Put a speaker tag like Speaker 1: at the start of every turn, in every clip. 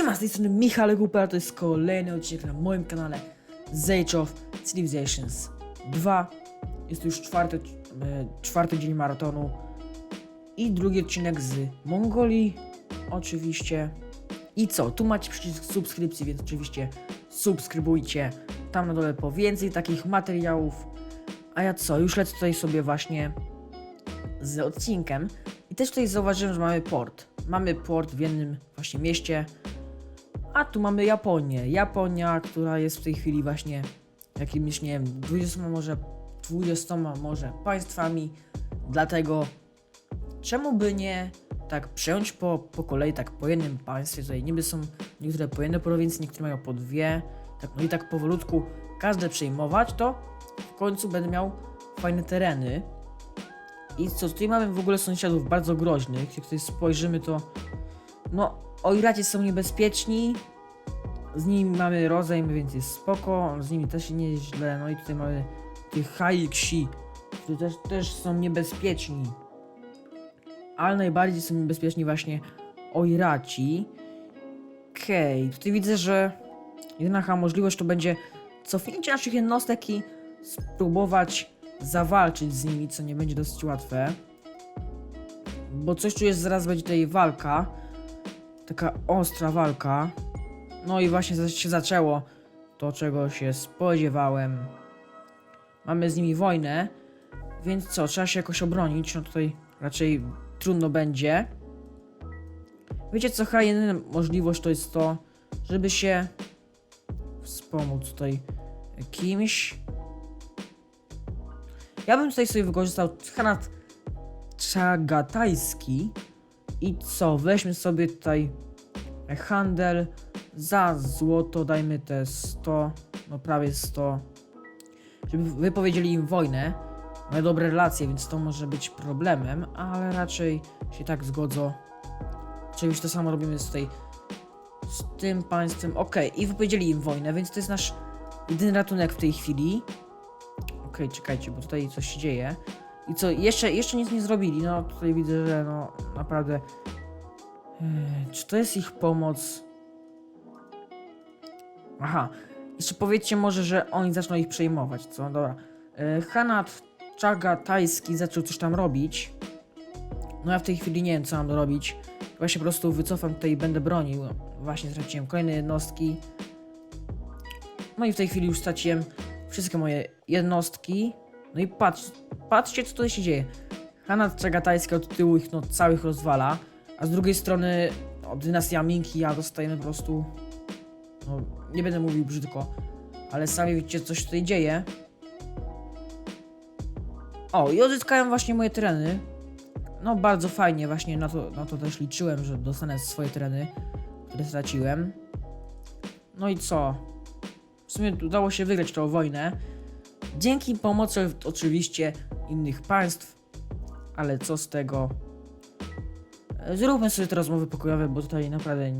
Speaker 1: Siema, z tej strony Michał Kupel, to jest kolejny odcinek na moim kanale Age of Civilizations 2. Jest to już czwarty, e, czwarty dzień maratonu i drugi odcinek z Mongolii, oczywiście. I co, tu macie przycisk subskrypcji, więc oczywiście subskrybujcie tam na dole po więcej takich materiałów. A ja co, już lecę tutaj sobie właśnie z odcinkiem i też tutaj zauważyłem, że mamy port. Mamy port w jednym właśnie mieście, a tu mamy Japonię. Japonia, która jest w tej chwili właśnie jakimiś, nie wiem, 20 może, 20 może państwami. Dlatego czemu by nie tak przejąć po, po kolei, tak po jednym państwie. Tutaj niby są niektóre po jednej prowincji, niektóre mają po dwie. Tak, no i tak powolutku każde przejmować, to w końcu będę miał fajne tereny. I co, tutaj mamy w ogóle sąsiadów bardzo groźnych. Jak tutaj spojrzymy, to no, Oiraci są niebezpieczni. Z nimi mamy rozejm, więc jest spoko. Z nimi też nie jest źle. No i tutaj mamy tych Haiksi, którzy też, też są niebezpieczni. Ale najbardziej są niebezpieczni właśnie Oiraci. Okej, tutaj widzę, że jedyna możliwość to będzie cofnięcie naszych jednostek i spróbować zawalczyć z nimi, co nie będzie dosyć łatwe. Bo coś czuję, że zaraz będzie tutaj walka. Taka ostra walka. No i właśnie się zaczęło to, czego się spodziewałem. Mamy z nimi wojnę, więc co, trzeba się jakoś obronić. No tutaj raczej trudno będzie. Wiecie co, chyba jedyna możliwość to jest to, żeby się wspomóc tutaj kimś. Ja bym tutaj sobie wykorzystał Hanat Czagatajski i co, weźmy sobie tutaj handel za złoto, dajmy te 100, no prawie 100, żeby wypowiedzieli im wojnę. Mają dobre relacje, więc to może być problemem, ale raczej się tak zgodzą. Oczywiście to samo robimy z tutaj z tym państwem. Okej, i wypowiedzieli im wojnę, więc to jest nasz jedyny ratunek w tej chwili. Okej, czekajcie, bo tutaj coś się dzieje. I co, jeszcze, jeszcze nic nie zrobili. No tutaj widzę, że no naprawdę. Eee, czy to jest ich pomoc? Aha. Jeszcze powiedzcie może, że oni zaczną ich przejmować, co? Dobra. Eee, Hanat Czagatajski zaczął coś tam robić. No ja w tej chwili nie wiem, co mam robić. Się po prostu wycofam tutaj i będę bronił. Właśnie straciłem kolejne jednostki. No i w tej chwili już straciłem wszystkie moje jednostki. No i patrz, patrzcie co tutaj się dzieje. Hanat Czagatajski od tyłu ich no całych rozwala, a z drugiej strony no, dynastia Minki ja dostajemy po prostu no nie będę mówił brzydko, ale sami widzicie co się tutaj dzieje. O, i odzyskałem właśnie moje tereny. No bardzo fajnie, właśnie na to, na to też liczyłem, że dostanę swoje tereny, które straciłem. No i co? W sumie udało się wygrać tą wojnę. Dzięki pomocy oczywiście innych państw, ale co z tego? E, Zróbmy sobie te rozmowy pokojowe, bo tutaj naprawdę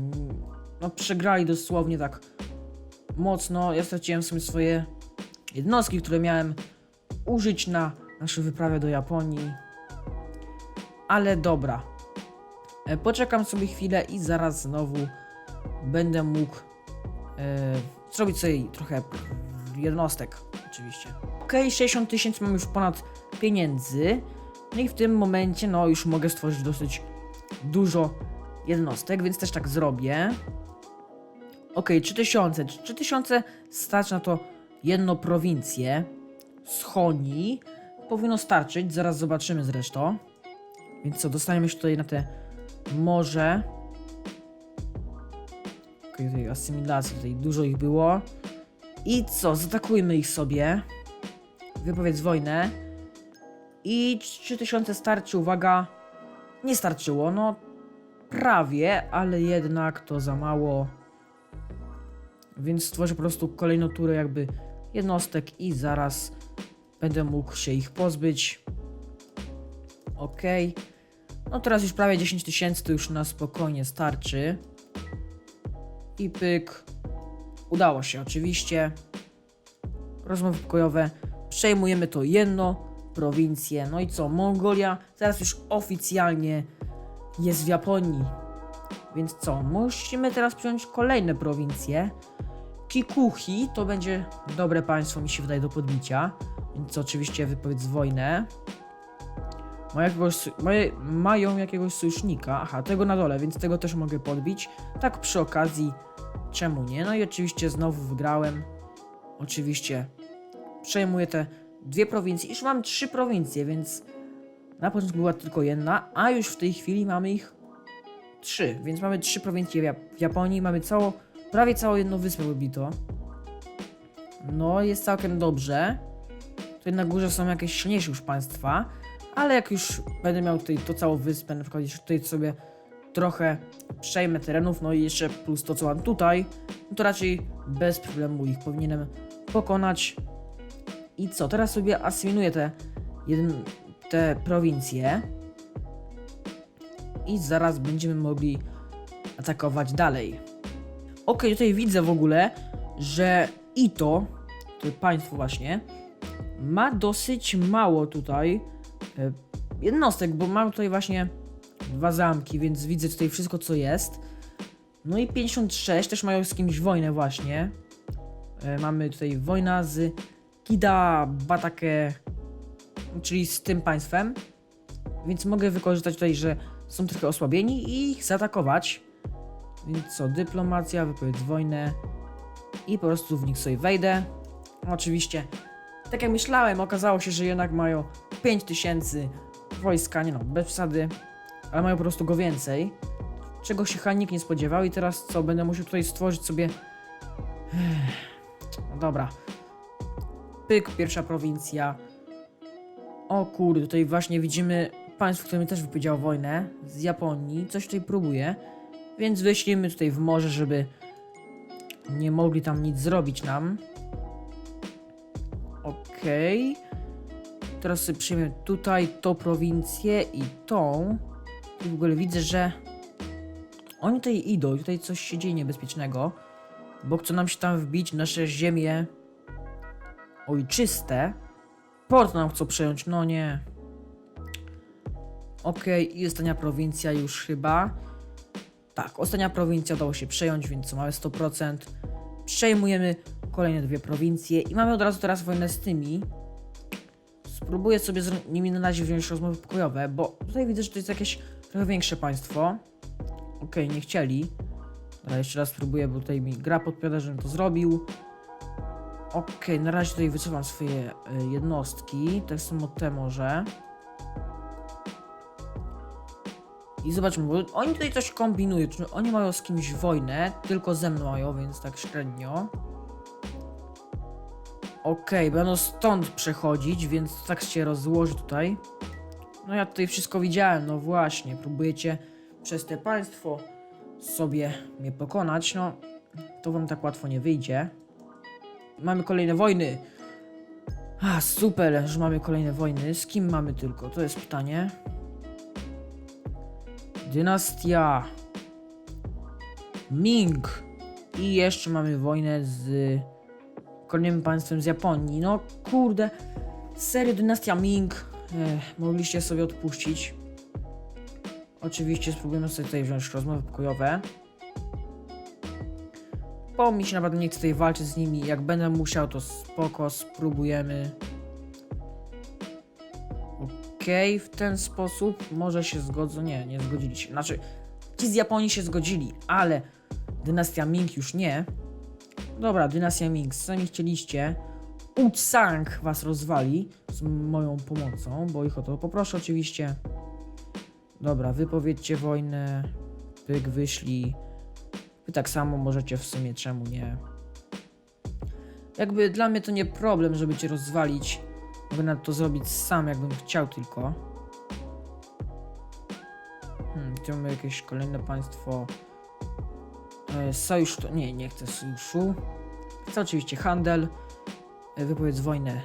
Speaker 1: no, przegrali dosłownie tak mocno. Ja straciłem w sumie swoje jednostki, które miałem użyć na naszej wyprawie do Japonii. Ale dobra. E, Poczekam sobie chwilę i zaraz znowu będę mógł e, zrobić sobie trochę jednostek, oczywiście. Okej, 60 tysięcy mam już ponad pieniędzy. No i w tym momencie, no już mogę stworzyć dosyć dużo jednostek, więc też tak zrobię. Okej, 3000. Czy 3000 stać na to jedną prowincję z Honii? Powinno starczyć, zaraz zobaczymy zresztą. Więc co, dostaniemy się tutaj na te morze. Okej, tutaj asymilacji, tutaj dużo ich było. I co, zaatakujmy ich sobie. Wypowiedz wojnę. I 3000 starczy, uwaga. Nie starczyło, no prawie, ale jednak to za mało. Więc stworzę po prostu kolejną turę jakby jednostek i zaraz będę mógł się ich pozbyć. Okej. No teraz już prawie 10 tysięcy, to już na spokojnie starczy. I pyk. Udało się oczywiście. Rozmowy pokojowe. Przejmujemy to jedno prowincję. No i co? Mongolia teraz już oficjalnie jest w Japonii. Więc co? Musimy teraz przyjąć kolejne prowincje. Kikuchi to będzie dobre państwo, mi się wydaje, do podbicia. Więc oczywiście wypowiedz wojnę. Ma jakiegoś, maje, mają jakiegoś sojusznika. Aha, tego na dole, więc tego też mogę podbić. Tak przy okazji, czemu nie? No i oczywiście znowu wygrałem. Oczywiście przejmuję te dwie prowincje. Już mam trzy prowincje, więc na początku była tylko jedna, a już w tej chwili mamy ich trzy. Więc mamy trzy prowincje w, Jap- w Japonii. Mamy całą, prawie całą jedną wyspę wybito. No, jest całkiem dobrze. Tutaj na górze są jakieś silniejsze już państwa, ale jak już będę miał tutaj to całą wyspę, na przykład tutaj sobie trochę przejmę terenów, no i jeszcze plus to co mam tutaj, no to raczej bez problemu ich powinienem pokonać. I co, teraz sobie asymiluję te, jeden, te prowincje i zaraz będziemy mogli atakować dalej. Ok, tutaj widzę w ogóle, że Ito, to państwo właśnie, ma dosyć mało tutaj e, jednostek, bo mam tutaj właśnie dwa zamki, więc widzę tutaj wszystko co jest. No i 56 też mają z kimś wojnę właśnie. E, mamy tutaj wojna z Kida Batake, czyli z tym państwem. Więc mogę wykorzystać tutaj, że są trochę osłabieni i ich zaatakować. Więc co, dyplomacja, wypowiedz wojnę i po prostu w nich sobie wejdę. Oczywiście, tak jak myślałem, okazało się, że jednak mają 5000 wojska, nie no, bez przesady, ale mają po prostu go więcej. Czego się Hanik nie spodziewał i teraz co, będę musiał tutaj stworzyć sobie... No dobra. Pyk, pierwsza prowincja. O kurde, tutaj właśnie widzimy państwo, które mi też wypowiedziało wojnę z Japonii. Coś tutaj próbuje. Więc wyślimy tutaj w morze, żeby nie mogli tam nic zrobić nam. Okej. Teraz sobie przyjmę tutaj tą prowincję i tą. I w ogóle widzę, że oni tutaj idą tutaj coś się dzieje niebezpiecznego, bo chcą nam się tam wbić nasze ziemie ojczyste. Port nam chcą przejąć, no nie. Okej, i ostatnia prowincja już chyba. Tak, ostatnia prowincja udało się przejąć, więc mamy 100%. Przejmujemy kolejne dwie prowincje i mamy od razu teraz wojnę z tymi. Spróbuję sobie z nimi na razie wziąć rozmowy pokojowe, bo tutaj widzę, że to jest jakieś trochę większe państwo. Okej, nie chcieli. Dobra, jeszcze raz spróbuję, bo tutaj mi gra podpowiada, żebym to zrobił. Okej, na razie tutaj wycofam swoje y, jednostki, tak samo te może. I zobaczmy, bo oni tutaj coś kombinują, czy oni mają z kimś wojnę, tylko ze mną mają, więc tak średnio. Okej, będą stąd przechodzić, więc tak się rozłoży tutaj. No ja tutaj wszystko widziałem, no właśnie, próbujecie przez te państwo sobie mnie pokonać, no to wam tak łatwo nie wyjdzie. Mamy kolejne wojny. A, super, że mamy kolejne wojny. Z kim mamy tylko? To jest pytanie. Dynastia Ming. I jeszcze mamy wojnę z kolejnym państwem z Japonii. No kurde, serio Dynastia Ming. Mogliście sobie odpuścić. Oczywiście spróbujemy sobie tutaj wziąć rozmowy pokojowe. Bo mi się naprawdę nie chce tutaj walczyć z nimi. Jak będę musiał, to spoko, spróbujemy. Okej, w ten sposób może się zgodzą. Nie, nie zgodzili się. Znaczy, ci z Japonii się zgodzili, ale dynastia Ming już nie. Dobra, dynastia Ming, sami chcieliście. Utsang was rozwali z moją pomocą, bo ich o to poproszę oczywiście. Dobra, wypowiedzcie wojnę. Pyk, wyślij. Wy tak samo możecie w sumie, czemu nie? Jakby dla mnie to nie problem, żeby cię rozwalić. Mogę nawet to zrobić sam, jakbym chciał tylko. Hmm, tu mamy jakieś kolejne państwo. E, sojusz to... Nie, nie chcę sojuszu. Chcę oczywiście handel. Wypowiedz wojnę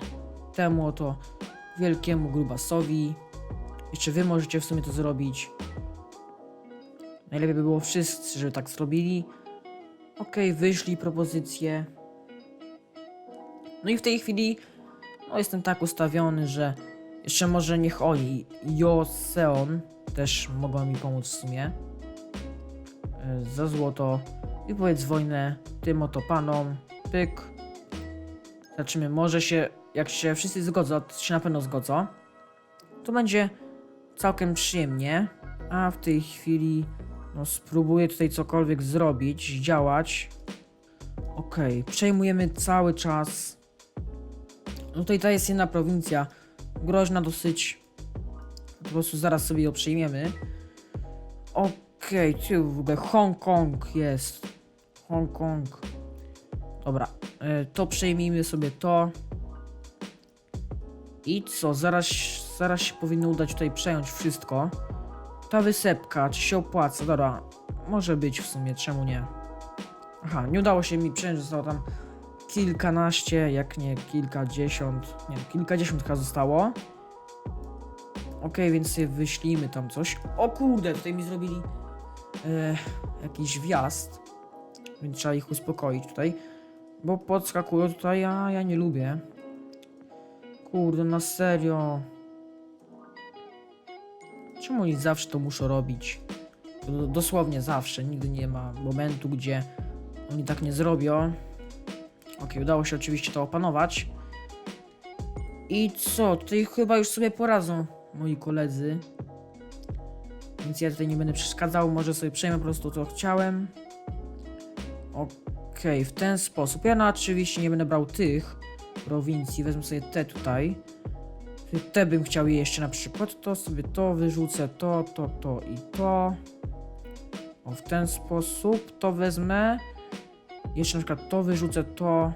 Speaker 1: temu oto wielkiemu grubasowi. Jeszcze wy możecie w sumie to zrobić. Najlepiej by było wszyscy, żeby tak zrobili. Okej, wyszli propozycje. No i w tej chwili no jestem tak ustawiony, że jeszcze może niech oni, Joseon, też mogą mi pomóc w sumie. e, za złoto i powiedz wojnę tym oto panom. Pyk. Zobaczymy, może się, jak się wszyscy zgodzą, to się na pewno zgodzą, to będzie całkiem przyjemnie. A w tej chwili, no spróbuję tutaj cokolwiek zrobić, działać. Okej, przejmujemy cały czas. No tutaj ta jest jedna prowincja, groźna dosyć. Po prostu zaraz sobie ją przejmiemy. Okej, okay, w ogóle Hongkong jest. Hongkong. Dobra, to przejmijmy sobie to. I co, zaraz, zaraz się powinno udać tutaj przejąć wszystko. Ta wysepka, czy się opłaca? Dobra, może być w sumie, czemu nie? Aha, nie udało się mi przejąć, zostało tam kilkanaście, jak nie kilkadziesiąt, nie, kilkadziesiąt zostało. Okej, więc sobie wyślijmy tam coś. O kurde, tutaj mi zrobili e, jakiś wjazd, więc trzeba ich uspokoić tutaj, bo podskakują tutaj, a ja nie lubię. Kurde, na serio. Czemu oni zawsze to muszą robić? Dosłownie zawsze, nigdy nie ma momentu, gdzie oni tak nie zrobią. Ok, udało się oczywiście to opanować. I co? Tutaj chyba już sobie poradzą moi koledzy. Więc ja tutaj nie będę przeszkadzał, może sobie przejmę po prostu to chciałem. Okej, w ten sposób. Ja no oczywiście nie będę brał tych prowincji, wezmę sobie te tutaj. Te bym chciał je jeszcze na przykład, to sobie to wyrzucę, to, to, to i to. O, w ten sposób to wezmę. Jeszcze na przykład to wyrzucę, to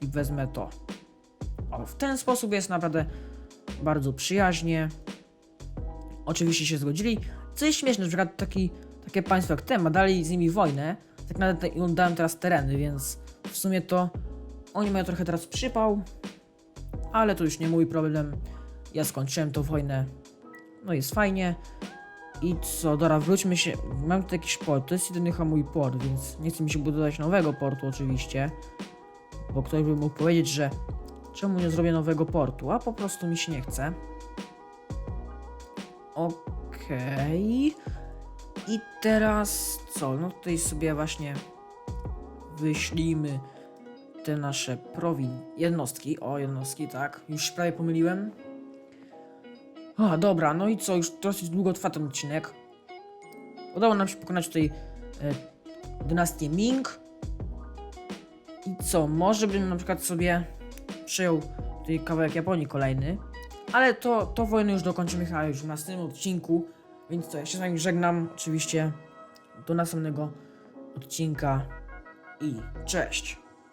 Speaker 1: i wezmę to. O, w ten sposób jest naprawdę bardzo przyjaźnie. Oczywiście się zgodzili. Co jest śmieszne, że na przykład taki, takie państwo jak te ma dalej z nimi wojnę. Tak naprawdę im dałem teraz tereny, więc w sumie to oni mają trochę teraz przypał. Ale to już nie mój problem. Ja skończyłem tą wojnę. No jest fajnie. I co, dobra, wróćmy się. Mam tutaj jakiś port. To jest jedyny chyba mój port, więc nie chce mi się budować nowego portu oczywiście. Bo ktoś by mógł powiedzieć, że czemu nie zrobię nowego portu, a po prostu mi się nie chce. Okej. I teraz co? No tutaj sobie właśnie wyślijmy te nasze prowin... jednostki. O, jednostki, tak. Już prawie pomyliłem. A, dobra, no i co? Już dosyć długo trwa ten odcinek. Udało nam się pokonać tutaj e, dynastię Ming. I co? Może bym na przykład sobie przejął tutaj kawałek Japonii kolejny. Ale to, to wojnę już dokończymy chyba już w następnym odcinku. Więc co, ja się z wami żegnam. Oczywiście do następnego odcinka i cześć.